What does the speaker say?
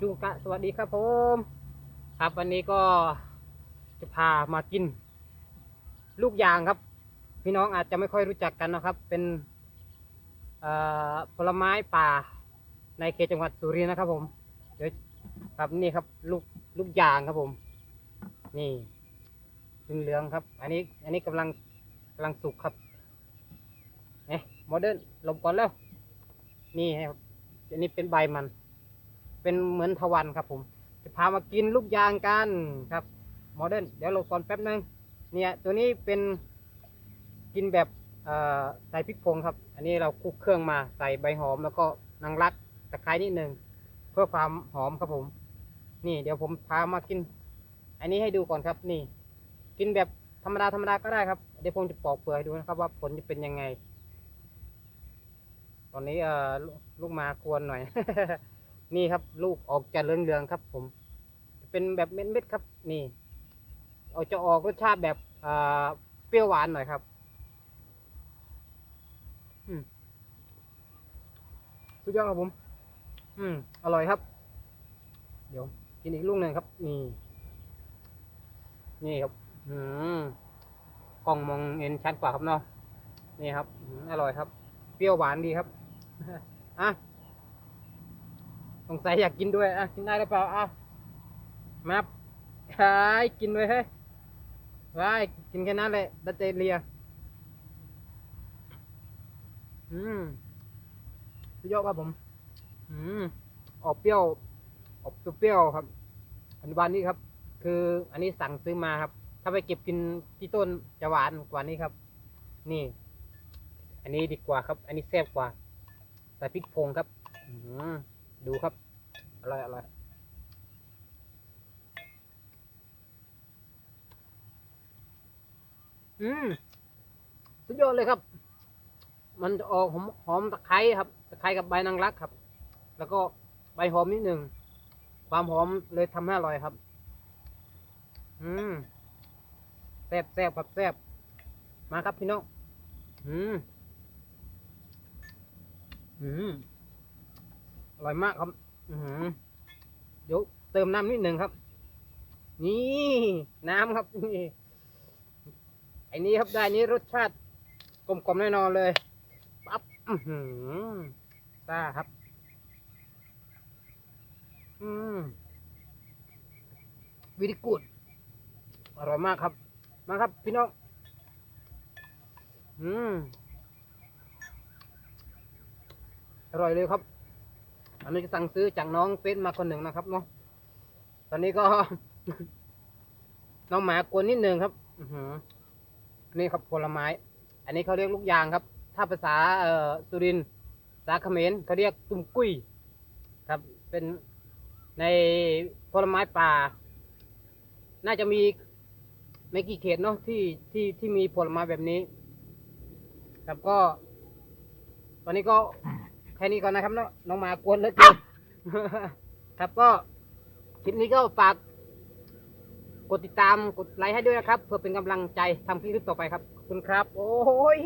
จุงกะสวัสดีครับผม ครับวันนี้ก็จะพามากิน ลูกยางครับ พี่น้องอาจจะไม่ค่อยรู้จักกันนะครับ เป็นผลไม้ป่าในเขตจังหวัดสุรินทร์นะครับ ผม เดี๋ยวครับนี่ครับ ลูกลูกยางครับผม นี่เหลืองครับ อันนี้ อันนี้กำลังกำลังสุกครับเอ๊ะโมเดิร์นลบก่อนแล้ว นี่ครับอันนี้เป็นใบมัน เป็นเหมือนทวันครับผม จะพามากินลูกยางกันครับโมเดิร์นเดี๋ยวหลบก่อนแป๊บนึงเนี่ยตัวนี้เป็นกินแบบใส่พริกผงครับ อันนี้เราคลุกเครื่องมาใส่ใบหอมแล้วก็นางรักตะไคร้นิดนึงเพื่อความหอมครับผม นี่เดี๋ยวผมพามากิน อันนี้ให้ดูก่อนครับนี่ กินแบบธรรมดาธรรมดาก็ได้ครับเดี๋ยวผมจะปอกเปลือกให้ดูนะครับ ว่าผลจะเป็นยังไง ตอนนี้เอ่อลูลูกมากวนหน่อย นี่ครับ ลูกออกจะเหลืองๆครับผม เป็นแบบเม็ดๆครับ นี่เอาจะออกรสชาติแบบเปรี้ยวหวานหน่อยครับสุดยอดครับผม อืม อร่อยครับ เดี๋ยวกินอีกลูกหนึ่งครับ นี่ นี่ครับ อืมกล้องมองเห็นชัดกว่าครับเนาะ นี่ครับอืมอร่อยครับ เปรี้ยวหวานดีครับ อะ สงสัยอยากกินด้วย อะ กินได้หรือเปล่าอะมาขายกินด้วยเฮ้ยว้ายกินแค่นั้นแหละดัตเจเลีย อืมสุดยอดครับผม อืม ออกเปรี้ยว ออกเปรี้ยวครับ อันวันนี้ครับ คืออันนี้สั่งซื้อมาครับ ถ้าไปเก็บกินที่ต้นจะหวานกว่านี้ครับ นี่ อันนี้ดีกว่าครับ อันนี้แซ่บกว่า ใส่พริกพงครับ อืม ดูครับ อะไรอยอร่อยอืมสุดยอดเลยครับ มันจะออกหอมหอมตะไคร้ครับ ตะไคร้กับใบนางรักครับ แล้วก็ใบหอมนิดหนึ่ง ความหอมเลยทำให้อร่อยครับ อืมแซ่บแซ่บครับแซ่บมาครับพี่น้อง อืม อืม อร่อยมากครับอืเดี๋ยวเติมน้ำนิดหนึ่งครับ นี่น้ำครับนี่ไอ้นี้ครับได้นี้รสชาติกลมๆแน่นอนเลยปั๊บอือหือซ่าครับ อืมวิธีกูดอร่อยมากครับ มาครับพี่น้อง อืมอร่อยเลยครับ อันนี้จะสั่งซื้อจากน้องเฟซมาคนหนึ่งนะครับเนาะตอนนี้ก็ น้องหมากวนนิดหนึ่งครับออืนี่ครับผลไม้ อันนี้เขาเรียกลูกยางครับ ถ้าภาษาเอ่อสุรินทร์ภาเขมรเขาเรียกตุ้มกุ้ยครับ เป็นในผลไม้ป่า น่าจะมีไม่กี่เขตเนาะที่ที่ที่มีผลไม้แบบนี้ ครับก็ ตอนนี้ก็ ค่นี้ก่อนนะครับเนาะน้องหมากวนแล้วกินครับก็คลิปนี้ก็ฝากกดติดตามกดไลค์ให้ด้วยนะครับ เพื่อเป็นกำลังใจทำคลิปต่อไปครับขอบคุณครับ โอ้ย